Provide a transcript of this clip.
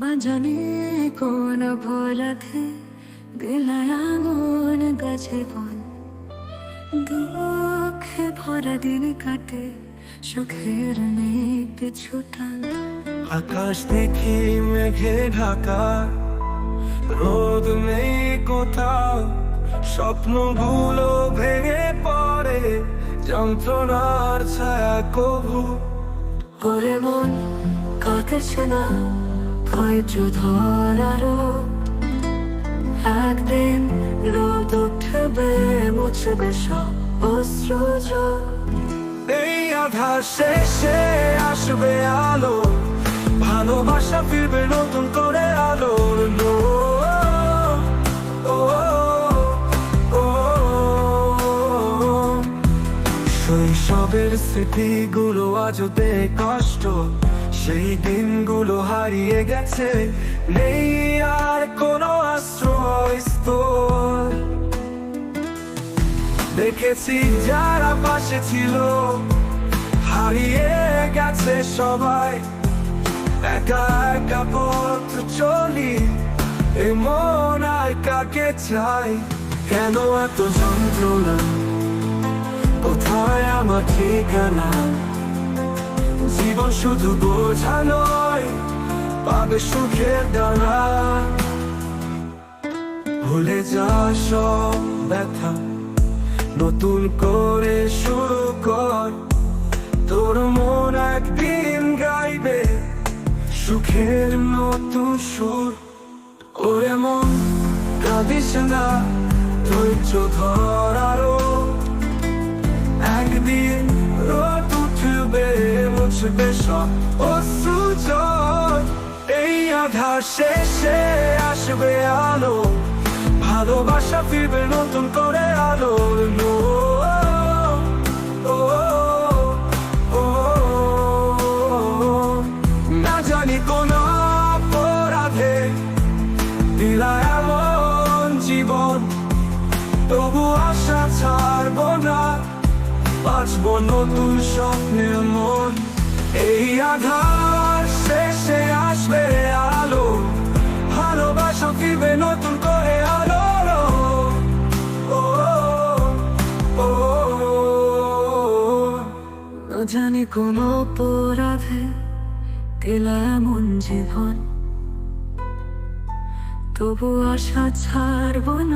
বাজানে কোন ভোলাতে দিলায় আগুন গাছে বন। দুঃখে ভরা দিন কাটে সুখের নেই পিছুটান আকাশ দেখি মেঘে ঢাকা রোদ নেই কোথাও স্বপ্নগুলো ভেঙে পড়ে যন্ত্রণার ছায়া কবু ওরে মন কাটেছে না ধৈর্য ধরারও একদিন রোদ উঠবে মুছবে সব এই আধার শেষে আসবে আলো ভালোবাসা ফিরবে নতুন করে আলো লো, ও। শৈশবের স্মৃতিগুলো আজও দে কষ্ট সেই দিনগুলো হারিয়ে গেছে। নেই আর কোনো আশ্রয়স্থল দেখেছি যারা পাশে ছিল, হারিয়ে গেছে সবাই। একা একা পথ চলি এমন আর কাকে চাই? কেন এত যন্ত্রণা? কোথায় আমার ঠিকানা? জীবন শুধু বোঝা নয়, পাবে সুখের দ্বারা ভুলে যা সব ব্যথা, নতুন করে শুরু কর। তোর মন একদিন গাইবে সুখের নতুন সুর। ওরে মন, কাঁদিস না, ধৈর্য ধর মুছবে সব অশ্রু জল এই আধার শেষে আসবে আলো। ভালোবাসা ফিরবে নতুন করে আলো। না জানি কোন অপরাধে দিলা এমন জীবন। তবু আশা ছাড়ব না, বাঁচব নতুন স্বপ্নের মন। এই আধার শেষে আসবে আলো। ভালোবাসা ফিরবে নতুন করে আলো ও, জানি কোন অপরাধে এমন জীবন। তবু আশা ছাড়ব না।